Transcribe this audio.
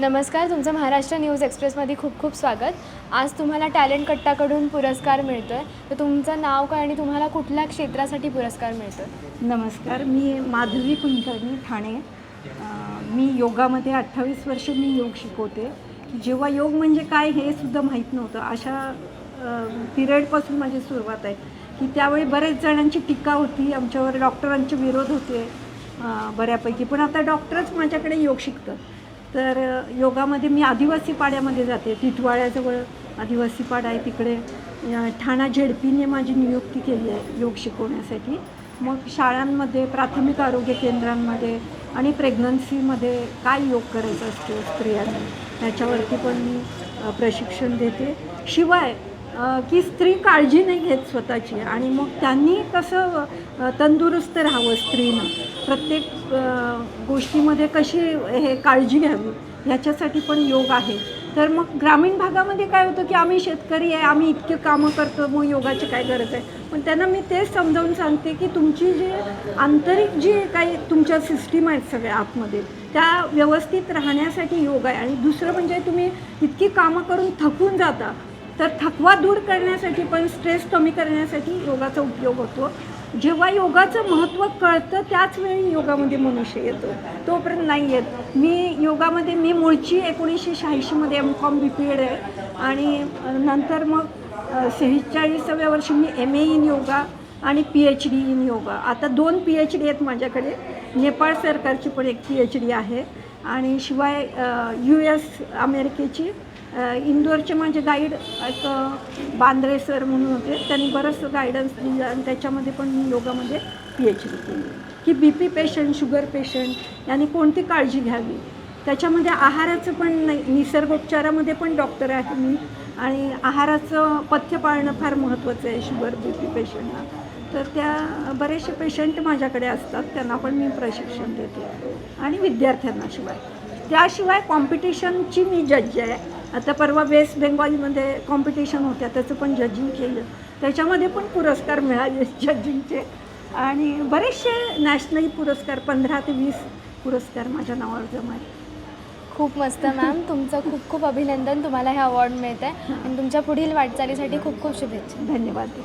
नमस्कार तुमचं महाराष्ट्र न्यूज एक्सप्रेसमध्ये खूप खूप स्वागत. आज तुम्हाला टॅलेंट कट्टाकडून पुरस्कार मिळतो आहे तर तुमचं नाव काय आणि तुम्हाला कुठल्या क्षेत्रासाठी पुरस्कार मिळतो आहे नमस्कार मी माधवी कुलकर्णी ठाणे. मी योगामध्ये अठ्ठावीस वर्ष मी योग शिकवते. जेव्हा योग म्हणजे काय हे सुद्धा माहीत नव्हतं. अशा पिरियडपासून माझी सुरुवात आहे. की त्यावेळी बरेच जणांची टीका होती. आमच्यावर डॉक्टरांचे विरोध होते बऱ्यापैकी. पण आता डॉक्टरच माझ्याकडे योग शिकतात. तर योगामध्ये मी आदिवासी पाड्यामध्ये जाते. टिटवाळ्याजवळ आदिवासी पाडा आहे तिकडे. ठाणा झेडपीने माझी नियुक्ती केली आहे योग शिकवण्यासाठी. मग शाळांमध्ये प्राथमिक आरोग्य केंद्रांमध्ये आणि प्रेग्नन्सीमध्ये काय योग करायचा असतो स्त्रियांनी? ह्याच्यावरती पण मी प्रशिक्षण देते. शिवाय की स्त्री काळजी नाही घेत स्वतःची. आणि मग त्यांनी कसं तंदुरुस्त राहावं स्त्रीनं? प्रत्येक गोष्टीमध्ये कशी हे काळजी घ्यावी? ह्याच्यासाठी पण योग आहे. तर मग ग्रामीण भागामध्ये काय होतं की आम्ही शेतकरी आहे आम्ही इतके कामं करतो मग योगाची काय गरज आहे? पण त्यांना मी तेच समजावून सांगते की तुमची जी आंतरिक जी काही तुमच्या सिस्टीम आहेत सगळ्या आतमध्ये त्या व्यवस्थित राहण्यासाठी योग आहे. आणि दुसरं म्हणजे तुम्ही इतकी कामं करून थकून जाता तर थकवा दूर करण्यासाठी पण स्ट्रेस कमी करण्यासाठी योगाचा उपयोग होतो. जेव्हा योगाचं महत्त्व कळतं त्याच वेळी योगामध्ये मनुष्य येतो. तोपर्यंत नाही येत. मी योगामध्ये मी मूळची एकोणीसशे शहाऐंशीमध्ये M com B P ed आहे. आणि नंतर मग सेहेचाळीसाव्या वर्षी मी एम ए इन योगा आणि P H D in yoga. आता दोन पी एच डी आहेत माझ्याकडे. नेपाळ सरकारची पण एक पी एच डी आहे. आणि शिवाय यू एस अमेरिकेची इंदोरचे माझे गाईड एक बांद्रे सर म्हणून होते. त्यांनी बरंचसं गायडन्स दिलं आणि त्याच्यामध्ये पण मी योगामध्ये पी एच डी केली. की B P patient sugar patient यांनी कोणती काळजी घ्यावी? त्याच्यामध्ये आहाराचं पण नाही निसर्गोपचारामध्ये पण डॉक्टर आहे मी. आणि आहाराचं पथ्य पाळणं फार महत्त्वाचं आहे शुगर बी पी पेशंटला तर त्या बरेचसे पेशंट माझ्याकडे असतात त्यांना पण मी प्रशिक्षण देते. आणि विद्यार्थ्यांना शिवाय. त्याशिवाय कॉम्पिटिशनची मी जज आहे. आता परवा वेस्ट बेंगॉलमध्ये कॉम्पिटिशन होत्या त्याचं पण जजिंग केलं. त्याच्यामध्ये पण पुरस्कार मिळाले जजिंगचे आणि बरेचसे नॅशनल पुरस्कार पंधरा ते वीस पुरस्कार माझ्या नावावर जमा खूप मस्त मॅम. तुमचं खूप खूप अभिनंदन. तुम्हाला हे अवॉर्ड मिळत आहे आणि तुमच्या पुढील वाटचालीसाठी खूप खूप शुभेच्छा. धन्यवाद.